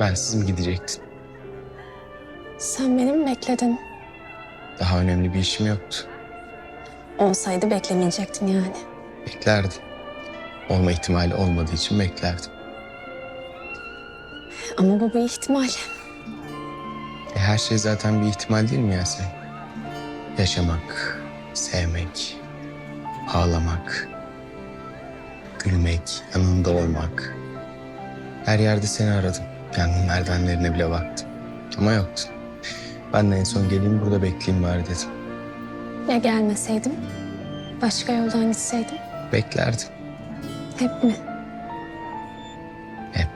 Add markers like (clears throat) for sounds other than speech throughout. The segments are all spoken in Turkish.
Bensiz mi gidecektin? Sen beni mi bekledin? Daha önemli bir işim yoktu. Olsaydı beklemeyecektin yani. Beklerdim. Olma ihtimali olmadığı için beklerdim. Ama bu bir ihtimal. E, her şey zaten bir ihtimal değil mi Yasemin? Yaşamak, sevmek, ağlamak, gülmek, yanında olmak. Her yerde seni aradım. Yangın merdivenlerine bile baktım. Ama yoktun. Ben de en son geleyim burada bekleyeyim bari dedim. Ya gelmeseydim? Başka yoldan gitseydim? Beklerdim. Hep mi? Hep.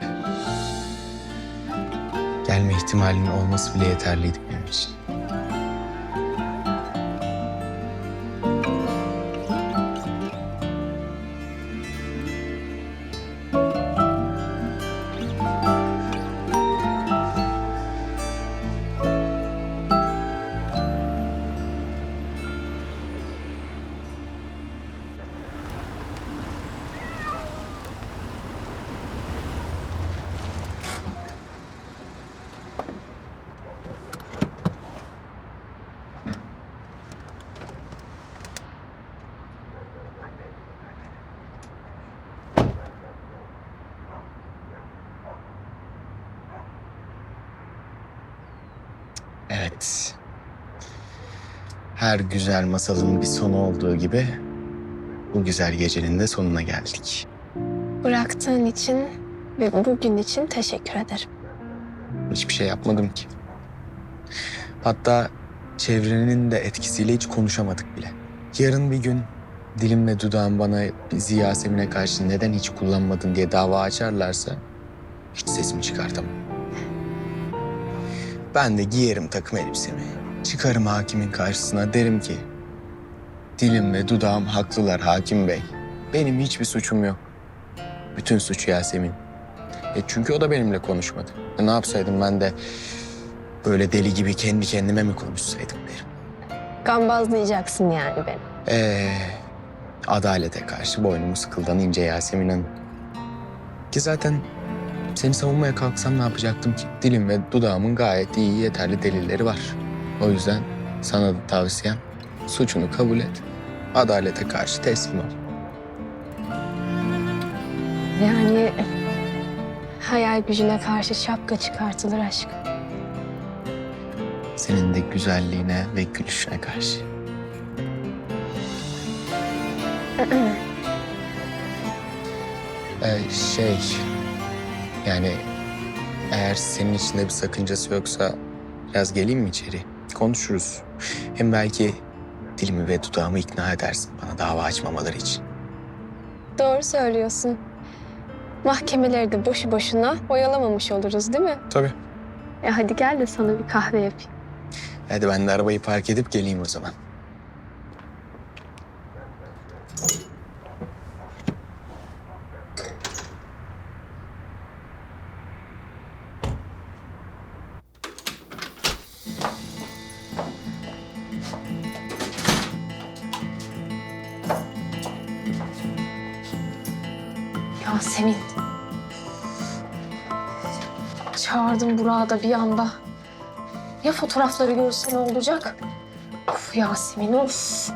Gelme ihtimalinin olması bile yeterliydi benim için. Evet. Her güzel masalın bir sonu olduğu gibi bu güzel gecenin de sonuna geldik. Bıraktığın için ve bugün için teşekkür ederim. Hiçbir şey yapmadım ki. Hatta çevrenin de etkisiyle hiç konuşamadık bile. Yarın bir gün dilimle dudağım bana bizi Yasemin'e karşı neden hiç kullanmadın diye dava açarlarsa hiç sesimi çıkartamam. Ben de giyerim takım elbisemi. Çıkarım hakimin karşısına derim ki dilim ve dudağım haklılar hakim bey. Benim hiçbir suçum yok. Bütün suç Yasemin. E çünkü o da benimle konuşmadı. E ne yapsaydım ben de böyle deli gibi kendi kendime mi konuşsaydım derim. Gambazlayacaksın yani beni. Ee, adalete karşı boynumu sıkıldan ince Yasemin Hanım. Ki zaten seni savunmaya kalksam ne yapacaktım ki? Dilim ve dudağımın gayet iyi, yeterli delilleri var. O yüzden sana da tavsiyem suçunu kabul et. Adalete karşı teslim ol. Yani hayal gücüne karşı şapka çıkartılır aşk. Senin de güzelliğine ve gülüşüne karşı. (clears throat) Ee, şey, yani eğer senin için de bir sakıncası yoksa biraz geleyim mi içeri? Konuşuruz. Hem belki dilimi ve dudağımı ikna edersin bana dava açmamaları için. Doğru söylüyorsun. Mahkemeleri de boşu boşuna oyalamamış oluruz değil mi? Tabii. E hadi gel de sana bir kahve yapayım. Hadi ben de arabayı park edip geleyim o zaman. Yasemin. Çağırdım Burak'ı bir anda. Ya fotoğrafları görse ne olacak? Of Yasemin of.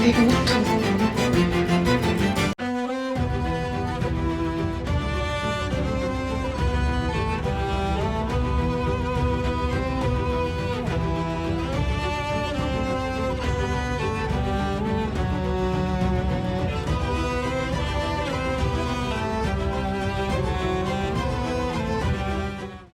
没什